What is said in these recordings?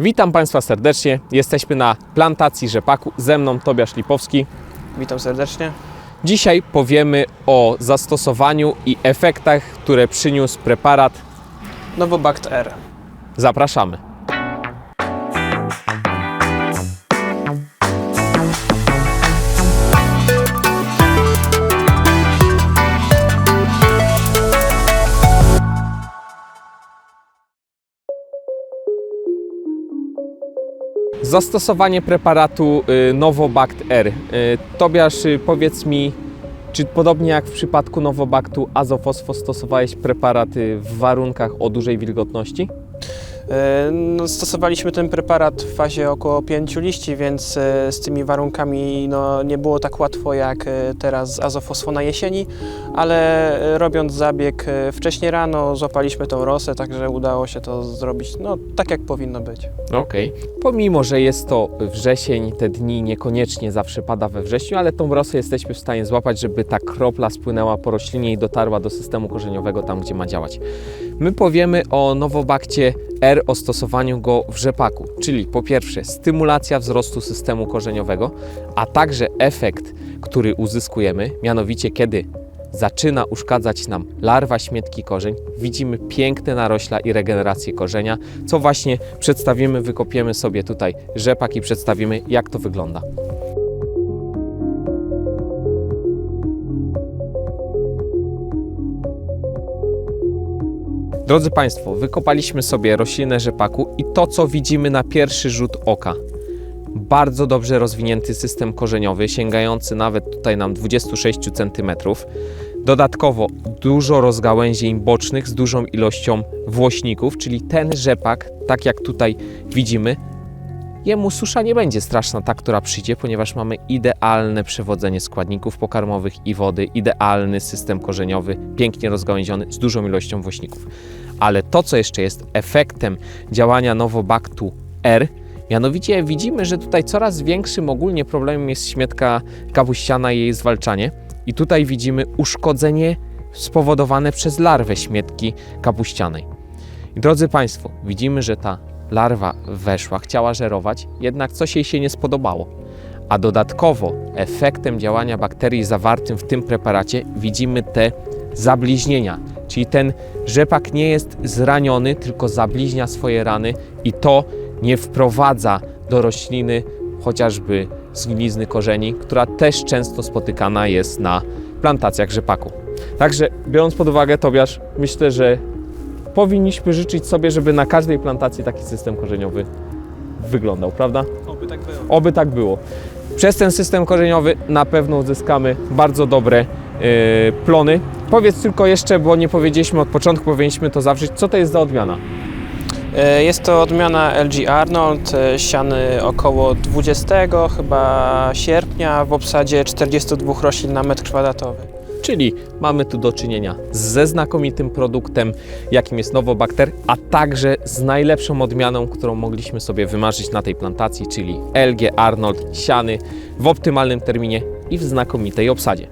Witam Państwa serdecznie. Jesteśmy na plantacji rzepaku. Ze mną Tobiasz Lipowski. Witam serdecznie. Dzisiaj powiemy o zastosowaniu i efektach, które przyniósł preparat. Novobact R. Zapraszamy. Zastosowanie preparatu y, Novobact R. Y, Tobiasz, y, powiedz mi, czy podobnie jak w przypadku Novobactu azofosfo stosowałeś preparaty w warunkach o dużej wilgotności? E, No, stosowaliśmy ten preparat w fazie około 5 liści, więc e, z tymi warunkami no, nie było tak łatwo jak e, teraz z azofosfo na jesieni, ale robiąc zabieg wcześniej rano złapaliśmy tą rosę, także udało się to zrobić no, tak jak powinno być. Okej. Pomimo, że jest to wrzesień, te dni niekoniecznie zawsze pada we wrześniu, ale tą rosę jesteśmy w stanie złapać, żeby ta kropla spłynęła po roślinie i dotarła do systemu korzeniowego tam, gdzie ma działać. My powiemy o Nowobakcie R, o stosowaniu go w rzepaku, czyli po pierwsze stymulacja wzrostu systemu korzeniowego, a także efekt, który uzyskujemy, mianowicie kiedy zaczyna uszkadzać nam larwa śmietki korzeń, widzimy piękne narośla i regenerację korzenia, co właśnie przedstawimy, wykopiemy sobie tutaj rzepak i przedstawimy, jak to wygląda. Drodzy Państwo, wykopaliśmy sobie roślinę rzepaku i to, co widzimy na pierwszy rzut oka, bardzo dobrze rozwinięty system korzeniowy, sięgający nawet tutaj nam 26 cm. Dodatkowo dużo rozgałęzień bocznych z dużą ilością włośników, czyli ten rzepak, tak jak tutaj widzimy, jemu susza nie będzie straszna, ta, która przyjdzie, ponieważ mamy idealne przewodzenie składników pokarmowych i wody, idealny system korzeniowy, pięknie rozgałęziony, z dużą ilością włośników. Ale to, co jeszcze jest efektem działania Novobactu R, Mianowicie widzimy, że tutaj coraz większym ogólnie problemem jest śmietka kapuściana i jej zwalczanie. I tutaj widzimy uszkodzenie spowodowane przez larwę śmietki kapuścianej. I drodzy Państwo, widzimy, że ta larwa weszła, chciała żerować, jednak coś jej się nie spodobało. A dodatkowo efektem działania bakterii zawartym w tym preparacie widzimy te zabliźnienia, czyli ten rzepak nie jest zraniony, tylko zabliźnia swoje rany i to nie wprowadza do rośliny chociażby zgnilizny korzeni, która też często spotykana jest na plantacjach rzepaku. Także biorąc pod uwagę Tobiasz, myślę, że powinniśmy życzyć sobie, żeby na każdej plantacji taki system korzeniowy wyglądał, prawda? Oby tak było. Oby tak było. Przez ten system korzeniowy na pewno uzyskamy bardzo dobre yy, plony. Powiedz tylko jeszcze, bo nie powiedzieliśmy od początku, powinniśmy to zawrzeć, co to jest za odmiana? E, Jest to odmiana LG Arnold, e, siany około 20 chyba sierpnia w obsadzie 42 roślin na metr kwadratowy. Czyli mamy tu do czynienia ze znakomitym produktem, jakim jest Novobacter, a także z najlepszą odmianą, którą mogliśmy sobie wymarzyć na tej plantacji, czyli LG Arnold siany w optymalnym terminie i w znakomitej obsadzie.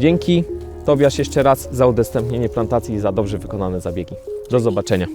Dzięki Tobiasz jeszcze raz za udostępnienie plantacji i za dobrze wykonane zabiegi. Do zobaczenia.